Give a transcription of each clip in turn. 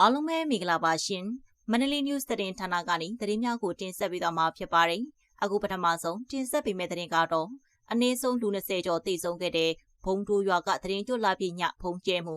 အားလုံးပဲမင်္ဂလာပါရှင်မန္တလေး news သတင်းဌာနကနေသတင်းများကိုတင်ဆက်ပေးသွားမှာဖြစ်ပါတယ်အခုပထမဆုံးတင်ဆက်ပေးမယ့်သတင်းကတော့အနည်းဆုံးလူ20ကျော်တိတ်ဆုံးခဲ့တဲ့ဘုံတိုးရွာကသတင်းကြွလာပြညဖုံကျဲမှု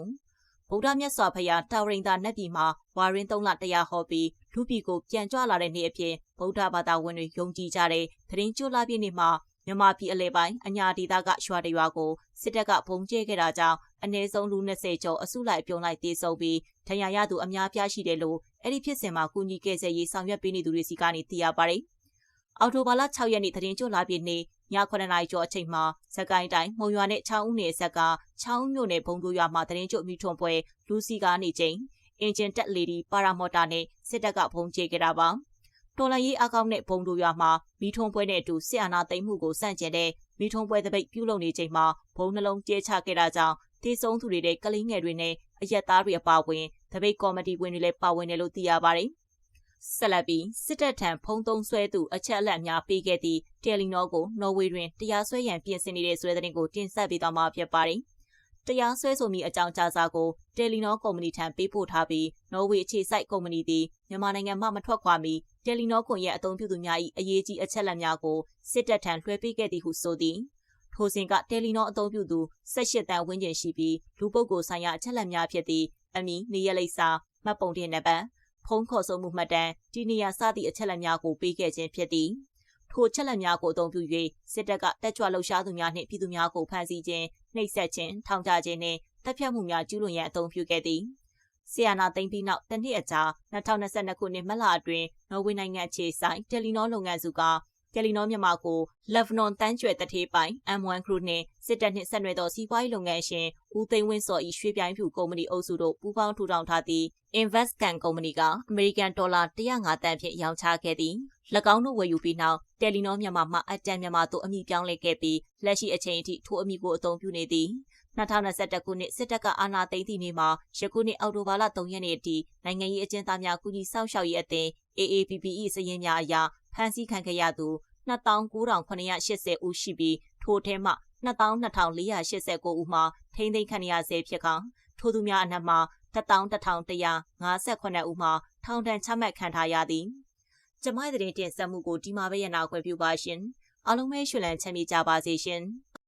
ဗုဒ္ဓမြတ်စွာဘုရားတာဝရင်သာနတ်ပြည်မှာဝါရင်သုံးလတရားဟောပြီးလူပြည်ကိုပြန်ကြွလာတဲ့နေ့အဖြစ်ဗုဒ္ဓဘာသာဝင်တွေယုံကြည်ကြတဲ့သတင်းကြွလာပြနေ့မှာမြန်မာပြည်အလဲပိုင်းအညာဒေသကရွာတရွာကိုစစ်တပ်ကဘုံကျဲခဲ့တာကြောင့် အနည်းဆုံးလူ20ကျော်အစုလိုက်ပြုံလိုက်တေဆုံးပြီးဒဏ်ရာရသူအများပြားရှိတယ်လို့အဲ့ဒီဖြစ်စဉ်မှာကုညီကယ်ဆယ်ရေးဆောင်ရွက်ပေးနေသူတွေစီကနေသိရပါတယ်။အော်တိုဘာလ6ရက်နေ့သတင်းကြွလာပြည့်နေ့ည9နာရီကျော်အချိန်မှာစကိုင်းတိုင်းမုံရွာနဲ့ချောင်းဦးနယ်ဆက်ကချောင်းမြို့နယ်ဘုံတို့ရွာမှာသတင်းကြွမိထွန်ပွဲလူစီကားနေချိန်အင်ဂျင်တက်လေဒီပါရာမော်တာနဲ့စစ်တပ်ကဘုံကျဲခဲ့တာပါ။တော်လရေးအကောင့်နဲ့ဘုံတို့ရွာမှာမိထုံပွဲနဲ့အတူစစ်အာဏာသိမ်းမှုကိုစန့်ကျင်တဲ့မိထုံပွဲတပိတ်ပြုလုပ်နေချိန်မှာဘုံနှလုံးကျဲချခဲ့တာကြောင့် တေဆုံးသူတွေတဲ့ကလေးငယ်တွေနဲ့အရက်သားတွေအပါအဝင်တပိတ်ကော်မတီဝင်တွေလည်းပါဝင်တယ်လို့သိရပါတယ်။ဆက်လက်ပြီးစစ်တပ်ထံဖုံးသုံးဆွဲသူအချက်အလက်များပေးခဲ့သည့်တယ်လီနောကိုနော်ဝေတွင်တရားစွဲရန်ပြင်ဆင်နေတဲ့ဆွဲတဲ့တင်ကိုတင်ဆက်ပေးသွားမှာဖြစ်ပါတယ်။တရားစွဲဆိုမိအကြောင်းကြားစာကိုတယ်လီနောကုမ္ပဏီထံပေးပို့ထားပြီးနော်ဝေအခြေစိုက်ကုမ္ပဏီသည်မြန်မာနိုင်ငံမှမထွက်ခွာမီတယ်လီနောကွန်ရဲ့အသုံးပြုသူများ၏အရေးကြီးအချက်အလက်များကိုစစ်တပ်ထံလွှဲပေးခဲ့သည်ဟုဆိုသည်။ ထိုစဉ်ကတယ်လီနောအသုံးပြုသူ18တန်းဝန်းကျင်ရှိပြီးလူပုဂ္ဂိုလ်ဆိုင်ရာအချက်အလက်များဖြစ်သည့်အမည်နေရလိပ်စာမှတ်ပုံတင်နံပါတ်ဖုန်းခေါ်ဆိုမှုမှတ်တမ်းဒီနေရာစသည့်အချက်အလက်များကိုပေးခဲ့ခြင်းဖြစ်သည်ထိုချက်လက်များကိုအသုံးပြု၍စစ်တပ်ကတက်ကြွလှုပ်ရှားသူများနှင့်ပြည်သူများကိုဖမ်းဆီးခြင်းနှိပ်စက်ခြင်းထောင်ချခြင်းနှင့်တပ်ဖြတ်မှုများကျူးလွန်ရန်အသုံးပြုခဲ့သည်ဆီယနာသိန်းပြီးနောက်တစ်နှစ်အကြာ2022ခုနှစ်မလအတွင်းနော်ဝေနိုင်ငံခြေဆိုင်တယ်လီနောလုပ်ငန်းစုက တယ်လီနောမြန်မာကိုလက်ဗနွန်တန်းကျွဲတထေးပိုင် M1 Group နှင့်စစ်တပ်နှင့်ဆက်နွယ်သောစီးပွားရေးလုပ်ငန်းရှင်ဦးသိန်းဝင်းစော်၏ရွှေပြိုင်ဖြူကုမ္ပဏီအုပ်စုတို့ပူးပေါင်းထူထောင်ထားသည့် Investcan ကုမ္ပဏီကအမေရိကန်ဒေါ်လာ105တန်ဖြင့်ရောင်းချခဲ့သည်၎င်းတို့ဝယ်ယူပြီးနောက်တယ်လီနောမြန်မာမှအတန်မြန်မာသို့အမိပြောင်းလဲခဲ့ပြီးလက်ရှိအချိန်အထိထိုအမိကိုအသုံးပြုနေသည်2021ခုနှစ်စစ်တပ်ကအာဏာသိမ်းသည့်နေ့မှာယခုနှစ်အောက်တိုဘာလ3ရက်နေ့အထိနိုင်ငံရေးအကျဉ်းသားများကူညီစောင့်ရှောက်ရေးအသင်း AAPPE စည်ရင်းများအရဖမ်းဆီးခံခဲ့ရသူ29,980ဦးရှိပြီးထိုထဲမှ22,489ဦးမှာထိန်းသိမ်းခံရဆဲဖြစ်ကထိုသူများအနက်မှာ11,158ဦးမှာထောင်ဒဏ်ချမှတ်ခံထားရသည်။ကျမရဲ့တင်ဆက်မှုကိုဒီမှာပဲရနာခွဲပြုပါရှင်။အားလုံးပဲရှင်လန်းချမ်းမြေ့ကြပါစေရှင်။